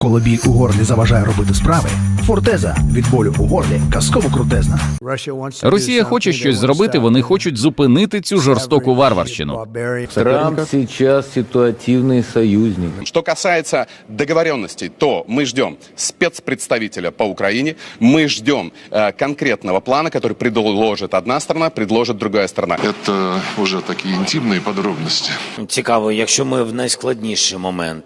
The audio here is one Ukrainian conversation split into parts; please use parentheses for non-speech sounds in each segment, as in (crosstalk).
Коли біль у горлі заважає робити справи, фортеза від болю у горлі казково крутезна. Росія хоче щось зробити. Вони хочуть зупинити цю жорстоку варварщину. Трамп сейчас ситуативный союзник. Что касается договоренностей, то мы ждем спецпредставителя по Украине, мы ждем э, конкретного плана, который предложит одна страна, предложит другая страна. Это уже такие интимные подробности. Цікаво, якщо ми в найскладніший момент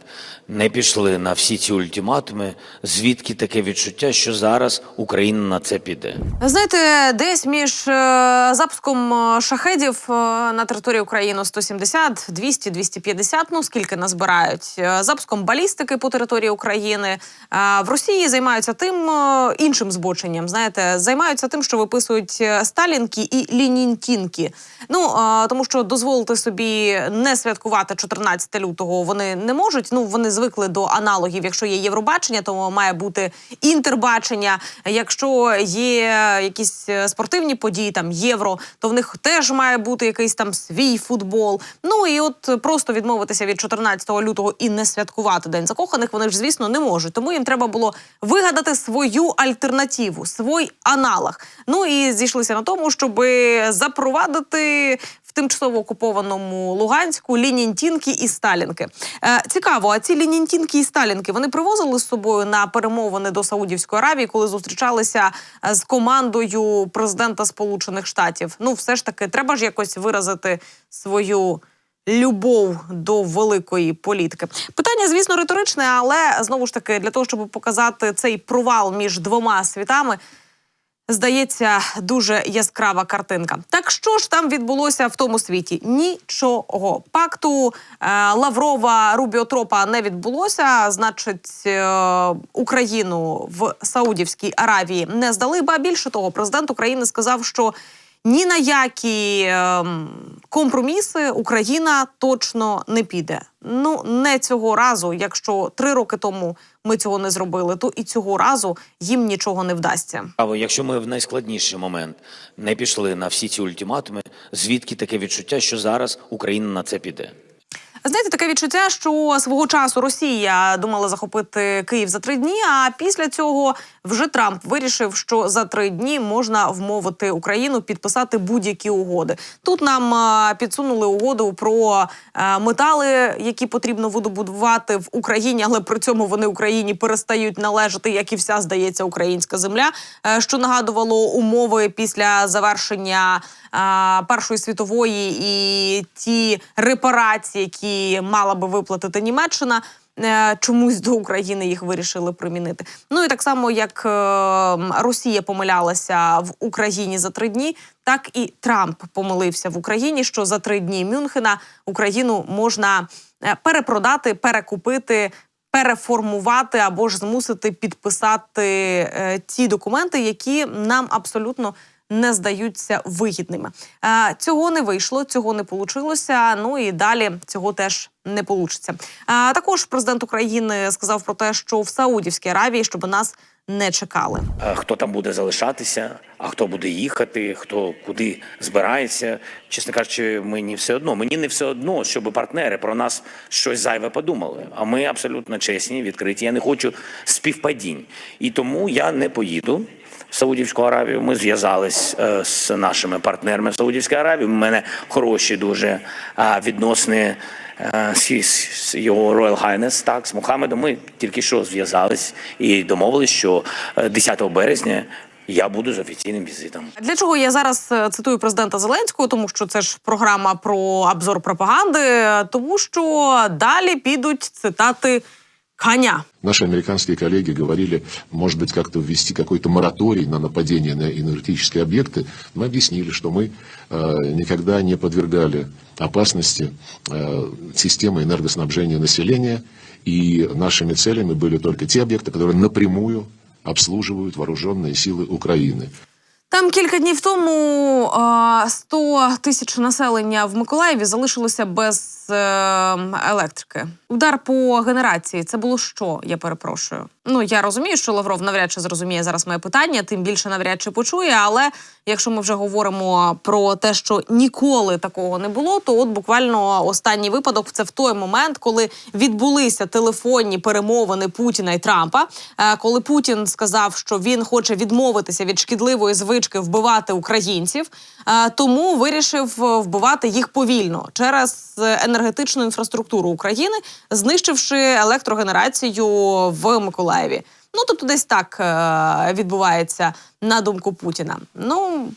не пішли на всі ці ультиматуми, звідки таке відчуття, Що зараз Україна на це піде? Знаєте, десь між е, запуском е, шахедів е, на території України 170, 200, 250, ну скільки назбирають, запуском балістики по території України в Росії займаються тим іншим збоченням. Знаєте, займаються тим, що виписують сталінки і лінінтінки. Ну тому що дозволити собі не святкувати 14 лютого вони не можуть. Ну вони звикли до аналогів. Якщо є Євробачення, то має бути інтербачення. Якщо є якісь е, спортивні події, там євро, то в них теж має бути якийсь там свій футбол. Ну і от просто відмовитися від 14 лютого і не святкувати день закоханих. Вони ж звісно не можуть. Тому їм треба було вигадати свою альтернативу, свій аналог. Ну і зійшлися на тому, щоб запровадити тимчасово окупованому Луганську лінінтінки і сталінки. Е, цікаво, а ці лінінтінки і сталінки вони привозили з собою на перемовини до Саудівської Аравії, коли зустрічалися е, з командою президента Сполучених Штатів. Ну, все ж таки, треба ж якось виразити свою. Любов до великої політики питання, звісно, риторичне, але знову ж таки для того, щоб показати цей провал між двома світами, Здається, дуже яскрава картинка. Так що ж там відбулося в тому світі? Нічого. Пакту е, Лаврова Рубіотропа не відбулося. Значить, е, Україну в Саудівській Аравії не здали. Ба більше того, президент України сказав, що ні на які ем, компроміси Україна точно не піде. Ну не цього разу. Якщо три роки тому ми цього не зробили, то і цього разу їм нічого не вдасться. Але якщо ми в найскладніший момент не пішли на всі ці ультиматуми, звідки таке відчуття, що зараз Україна на це піде? Знаєте, таке відчуття, що свого часу Росія думала захопити Київ за три дні. А після цього вже Трамп вирішив, що за три дні можна вмовити Україну підписати будь-які угоди. Тут нам підсунули угоду про метали, які потрібно видобудувати в Україні, але при цьому вони Україні перестають належати, як і вся здається українська земля. е, Що нагадувало умови після завершення Першої світової і ті репарації, які мала би виплатити Німеччина. е, Чомусь до України їх вирішили примінити. Ну і так само, як е, Росія помилялася в Україні за три дні, так і Трамп помилився в Україні, що за три дні Мюнхена Україну можна е, перепродати, перекупити. Переформувати або ж змусити підписати ті документи, які нам абсолютно не здаються вигідними. Е, цього не вийшло, цього не получилося. Ну і далі цього теж не получиться. А також президент України сказав про те, що в Саудівській Аравії, щоб нас не чекали. Хто там буде залишатися, а хто буде їхати, хто куди збирається. Чесно кажучи, мені все одно. Мені не все одно, щоб партнери про нас щось зайве подумали. А ми абсолютно чесні, відкриті. Я не хочу співпадінь. І тому я не поїду. в Саудівську Аравію ми зв'язались е, з нашими партнерами в Саудівській Аравії. У мене хороші дуже е, відносини його Royal Highness, так, з Мухаммедом. Ми тільки що зв'язались і домовились, що е, 10 березня я буду з офіційним візитом. Для чого я зараз е, цитую президента Зеленського, тому що це ж програма про обзор пропаганди, е, тому що далі підуть цитати коня. Наши американские коллеги говорили, может быть, как-то ввести какой-то мораторий на нападение на энергетические объекты. Мы объяснили, что мы э, никогда не подвергали опасности э, системы энергоснабжения населения, и нашими целями были только те объекты, которые напрямую обслуживают вооруженные силы Украины. Там кілька днів тому е, 100 тисяч населення в Миколаєві залишилося без е, електрики. Удар по генерації це було що? Я перепрошую. Ну я розумію, що Лавров навряд чи зрозуміє зараз моє питання, тим більше навряд чи почує. Але якщо ми вже говоримо про те, що ніколи такого не було, то от буквально останній випадок це в той момент, коли відбулися телефонні перемовини Путіна і Трампа. е, Коли Путін сказав, що він хоче відмовитися від шкідливої звички вбивати українців, е, тому вирішив е, вбивати їх повільно через е, енергетичну інфраструктуру України, знищивши електрогенерацію в Миколаєві. Ну тобто, десь так е, відбувається на думку Путіна. Ну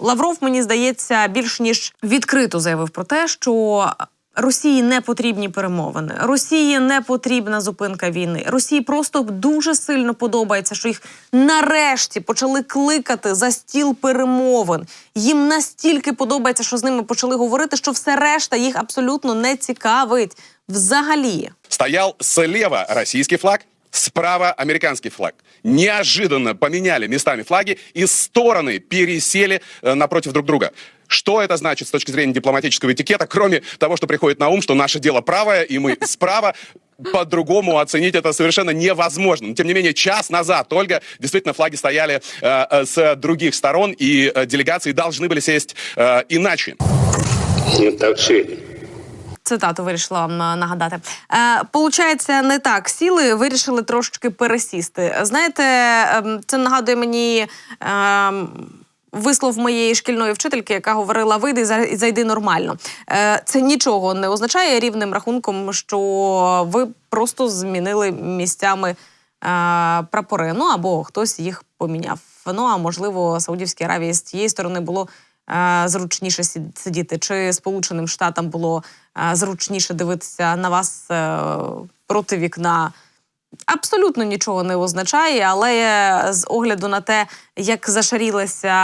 Лавров, мені здається, більш ніж відкрито заявив про те, що Росії не потрібні перемовини. Росії не потрібна зупинка війни. Росії просто дуже сильно подобається, що їх нарешті почали кликати за стіл перемовин. Їм настільки подобається, що з ними почали говорити, що все решта їх абсолютно не цікавить взагалі. Стоял слева российский флаг, справа американский флаг. Неожиданно поменяли местами флаги и стороны пересели э, напротив друг друга. Что это значит с точки зрения дипломатического этикета, кроме того, что приходит на ум, что наше дело правое, и мы (laughs) справа, по-другому оценить это совершенно невозможно. Но, тем не менее, час назад только действительно флаги стояли э, э, с других сторон, и э, делегации должны были сесть э, иначе. Цитату вирішила вам е, нагадати. Е, получається, не так сіли, вирішили трошечки пересісти. Знаєте, ем, це нагадує мені. ем, Вислов моєї шкільної вчительки, яка говорила: вийди зайди нормально. Е, Це нічого не означає рівним рахунком, що ви просто змінили місцями е, прапори. Ну або хтось їх поміняв. Ну а можливо, Саудівській Аравії з тієї сторони було е, зручніше сидіти, чи Сполученим Штатам було зручніше дивитися на вас проти вікна. Абсолютно нічого не означає, але з огляду на те, як зашарілася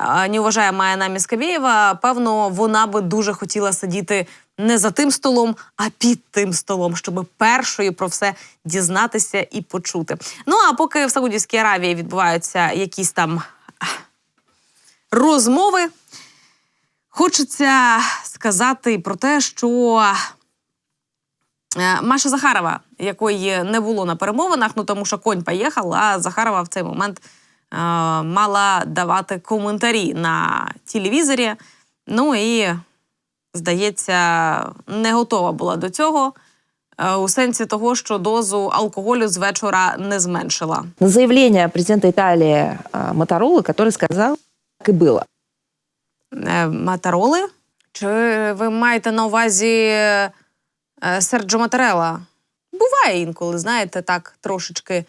е, неуважаєма Майна Міскабєєва, певно, вона би дуже хотіла сидіти не за тим столом, а під тим столом, щоб першою про все дізнатися і почути. Ну а поки в Саудівській Аравії відбуваються якісь там розмови. Хочеться сказати про те, що Маша Захарова, якої не було на перемовинах, ну тому що конь поїхав, а Захарова в цей момент е, мала давати коментарі на телевізорі. Ну і, здається, не готова була до цього. е, У сенсі того, що дозу алкоголю з вечора не зменшила. на заявление президента Италии а, Моторолы, который сказал, так и было. Е, Матароли? Чи ви маєте на увазі е, Серджо Матерела? Буває інколи, знаєте, так трошечки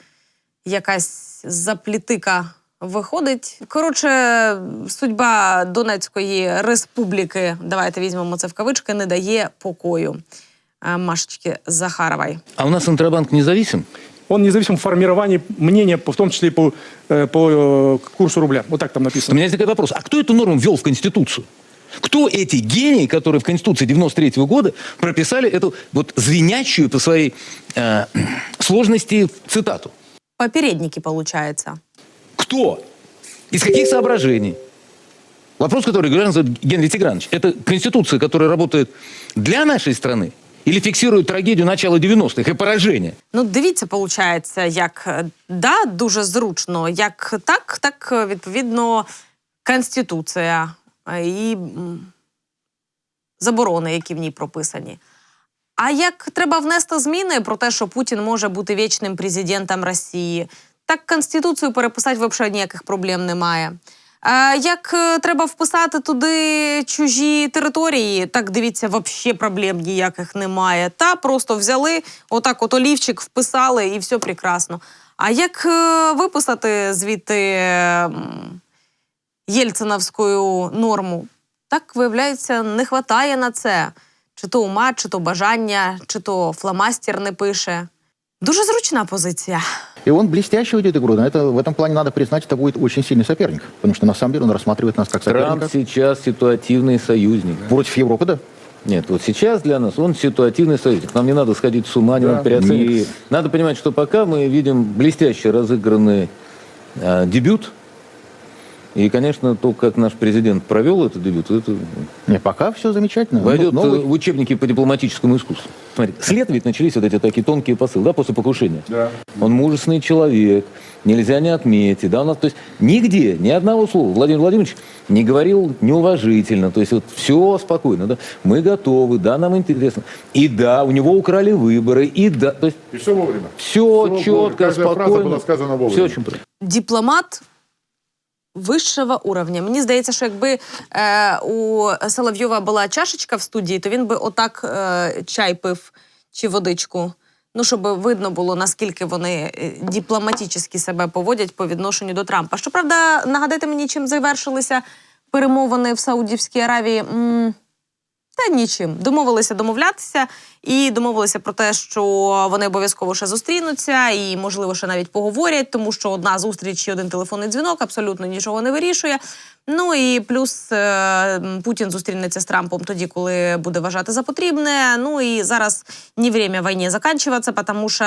якась заплітика виходить. Коротше, судьба Донецької республіки, давайте візьмемо це в кавички, не дає покою е, Машечки Захаровій. А у нас Центробанк независим? Он независим в формировании мнения, в том числе и по, э, по э, курсу рубля. Вот так там У написано. меня возникает вопрос, а кто эту норму ввел в Конституцию? Кто эти гении, которые в Конституции 93 года прописали эту вот звенящую по своей э, сложности цитату? Попередники, получается. Кто? Из каких соображений? Вопрос, который Генрий задает Генрий Тигранович. Это Конституция, которая работает для нашей страны или фиксирует трагедию начала 90-х и поражение? Ну, дивіться, виходить, як е, да, дуже зручно, як так, так е, відповідно Конституція е, І заборони, які в ній прописані. А як треба внести зміни про те, що Путін може бути вічним президентом Росії, так Конституцію переписати взагалі ніяких проблем немає. Як е, треба вписати туди чужі території, так дивіться, взагалі проблем ніяких немає. Та просто взяли, отак от олівчик вписали і все прекрасно. А як е, виписати звідти м, єльциновську норму? Так, виявляється, не вистачає на це. Чи то ума, чи то бажання, чи то фломастер не пише. Дуже зручна позиція. И он блестяще ведет игру. На это, в этом плане надо признать, это будет очень сильный соперник. Потому что на самом деле он рассматривает нас как Трамп соперника. сейчас ситуативный союзник. Против Европы, да? Нет, вот сейчас для нас он ситуативный союзник. Нам не надо сходить с ума, не Да, надо переоценивать. и- Надо понимать, что пока мы видим блестяще разыгранный э, дебют. и, конечно, то, как наш президент провел этот дебют, это Не, пока все замечательно. войдет Ну, новый- э, в учебники по дипломатическому искусству. Смотри, с лета ведь начались вот эти такие тонкие посылы, да, после покушения. Да. Он мужественный человек, нельзя не отметить, да, у нас, то есть нигде, ни одного слова Владимир Владимирович не говорил неуважительно, то есть вот все спокойно, да, мы готовы, да, нам интересно. И да, у него украли выборы, и да, то есть И все вовремя. все вовремя. четко, Каждая фраза спокойно. была сказана вовремя. Все очень правильно. дипломат вищого уровня. Мені здається, що якби е, у Соловйова була чашечка в студії, то він би отак е, чай пив чи водичку. Ну, щоб видно було, наскільки вони е, дипломатично себе поводять по відношенню до Трампа. Щоправда, нагадайте мені, чим завершилися перемовини в Саудівській Аравії. М, та нічим. Домовилися домовлятися і домовилися про те, що вони обов'язково ще зустрінуться і, можливо, ще навіть поговорять, тому що одна зустріч і один телефонний дзвінок абсолютно нічого не вирішує. Ну і плюс е, м, Путін зустрінеться з Трампом тоді, коли буде вважати за потрібне. Ну і зараз не время війні закінчуватися, тому що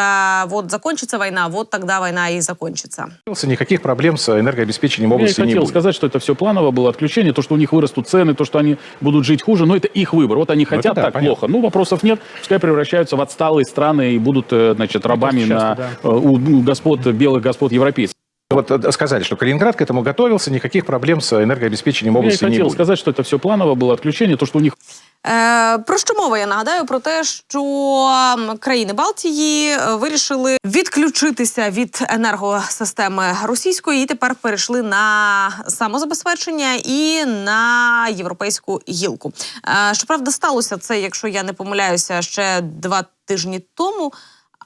вот закончится війна, вот тогда війна і закончится. Никаких проблем с энергообеспечением Я и области не хотел будет. сказать, что это все планово было отключение, то, что у них вырастут цены, то, что они будут жить хуже, но это их выбор. Вот они Ну, хотят это да, так понятно. плохо. Ну, вопросов нет. Пускай превращаются в отсталые страны и будут, э, значит, рабами часто, на, да. э, у у господ, белых господ европейцев. Вот э, сказали, что Калининград к этому готовился, никаких проблем с энергообеспечением Я области не хотел будет. сказать, что это все планово было отключение, то, что у них про що мова? Я нагадаю про те, що країни Балтії е, вирішили відключитися від енергосистеми російської і тепер перейшли на самозабезпечення і на європейську гілку. Е, щоправда, сталося це, якщо я не помиляюся, ще два тижні тому.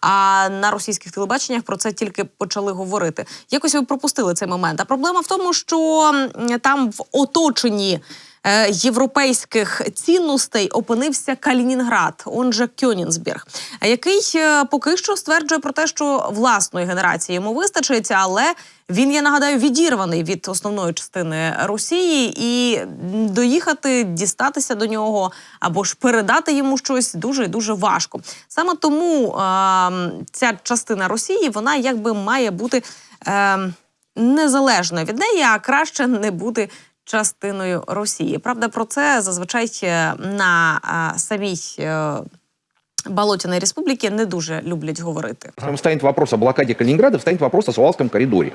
А на російських телебаченнях про це тільки почали говорити. Якось ви пропустили цей момент. А проблема в тому, що там в оточенні е, європейських цінностей опинився Калінінград, он же Кьонінсберг, який е, поки що стверджує про те, що власної генерації йому вистачить, але він, я нагадаю, відірваний від основної частини Росії, і доїхати, дістатися до нього або ж передати йому щось дуже дуже важко. Саме тому е, ця частина Росії вона якби має бути е, незалежною від неї, а краще не бути частиною Росії. Правда, про це зазвичай е, на е, самій е, Болотяной республіки не дуже люблять говорити. Там станет вопрос о блокаде Калининграда, встанет вопрос о Суалском коридоре.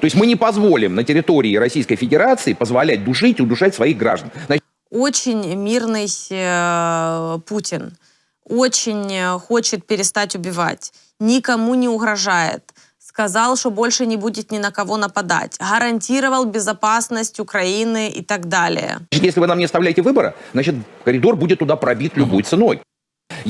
То есть мы не позволим на территории Российской Федерации позволять душить и удушать своих граждан. Значит, Очень мирный э, Путин. Очень э, хочет перестать убивать. Никому не угрожает. Сказал, что больше не будет ни на кого нападать. Гарантировал безопасность Украины и так далее. если вы нам не оставляете выбора, значит, коридор будет туда пробит любой ценой.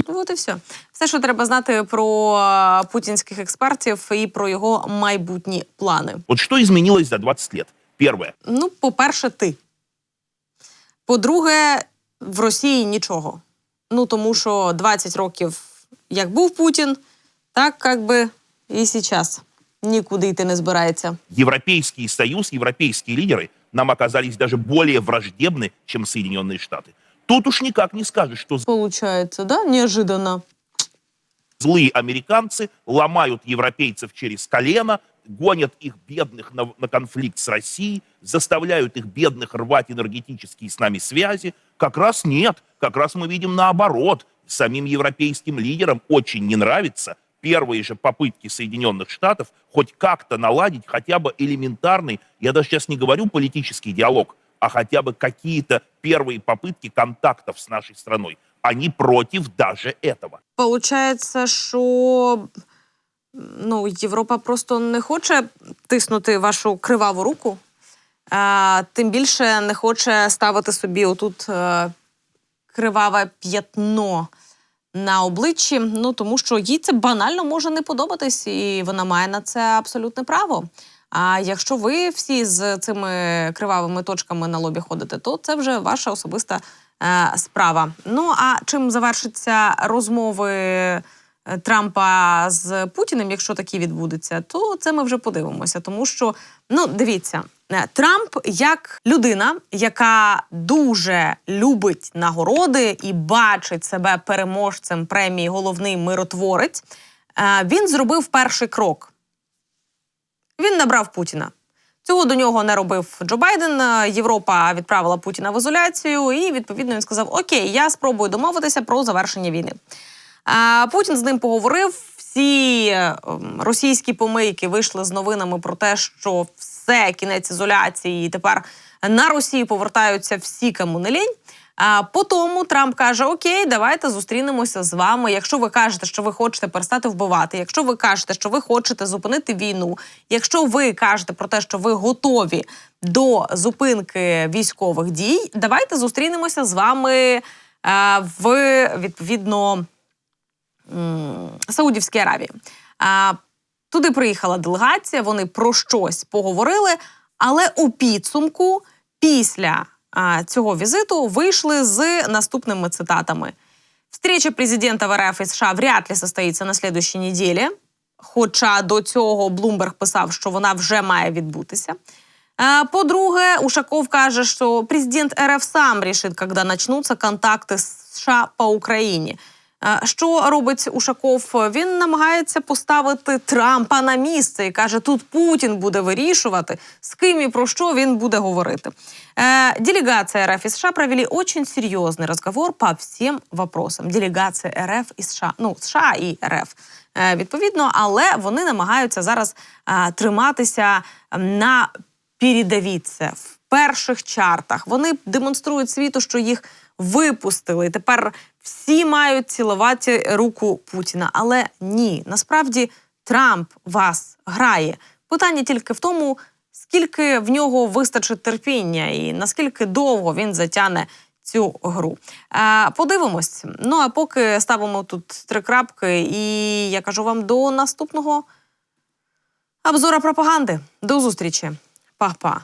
Ну, от і все. Все, що треба знати про е, путінських експертів і про його майбутні плани. Вот что изменилось за 20 лет? Первое. Ну, по-перше, ти. По-друге, в Росії нічого. Ну, тому що 20 років як був Путін, так як би і зараз нікуди йти не збирається. Европейский Союз, европейские лидеры нам оказались даже более враждебны, чем Соединенные Штаты. Тут уж никак не скажешь, что Получається, да? Неожиданно. злые американцы ломают европейцев через колено, гонят их бедных на, на конфликт с Россией, заставляют их бедных рвать энергетические с нами связи. Как раз нет, как раз мы видим наоборот. Самим европейским лидерам очень не нравится первые же попытки Соединенных Штатов хоть как-то наладить хотя бы элементарный, я даже сейчас не говорю политический диалог, а хотя бы какие-то первые попытки контактов с нашей страной. Они против даже этого. Получається, що ну, Європа просто не хоче тиснути вашу криваву руку, а, тим більше не хоче ставити собі отут е, криваве п'ятно На обличчі. Ну тому що їй це банально може не подобатись, і вона має на це абсолютне право. А якщо ви всі з цими кривавими точками на лобі ходите, то це вже ваша особиста е, справа. Ну а чим завершаться розмови е, Трампа з Путіним, якщо такі відбудуться, то це ми вже подивимося. Тому що ну дивіться, Трамп як людина, яка дуже любить нагороди і бачить себе переможцем премії Головний миротворець, е, він зробив перший крок. Він набрав Путіна. Цього до нього не робив Джо Байден. Е, Європа відправила Путіна в ізоляцію, і відповідно він сказав: Окей, я спробую домовитися про завершення війни. Путін з ним поговорив. Всі ем, російські помийки вийшли з новинами про те, що все кінець ізоляції, і тепер на Росію повертаються всі, кому лінь. А по тому Трамп каже: Окей, давайте зустрінемося з вами. Якщо ви кажете, що ви хочете перестати вбивати, якщо ви кажете, що ви хочете зупинити війну, якщо ви кажете про те, що ви готові до зупинки військових дій, давайте зустрінемося з вами е, в відповідно Саудівській Аравії. Туди приїхала делегація, вони про щось поговорили, але у підсумку після цього візиту вийшли з наступними цитатами. Встреча президента в РФ і США вряд ли состоїться на следующей неділі. Хоча до цього Блумберг писав, що вона вже має відбутися. По-друге, Ушаков каже, що президент РФ сам рішить, коли почнуться контакти з США по Україні. Е, Що робить Ушаков? Він намагається поставити Трампа на місце і каже: тут Путін буде вирішувати, з ким і про що він буде говорити. Э, Делегация РФ и США провели очень серьезный разговор по всем вопросам. Делегація РФ і США, ну США і РФ е, відповідно, але вони намагаються зараз е, триматися на передовій це в перших чартах. Вони демонструють світу, що їх випустили. Тепер всі мають цілувати руку Путіна. Але ні, насправді Трамп вас грає. Питання тільки в тому, скільки в нього вистачить терпіння і наскільки довго він затягне цю гру. Е, подивимось. Ну а поки ставимо тут три крапки, і я кажу вам до наступного обзора пропаганди. До зустрічі. Па-па.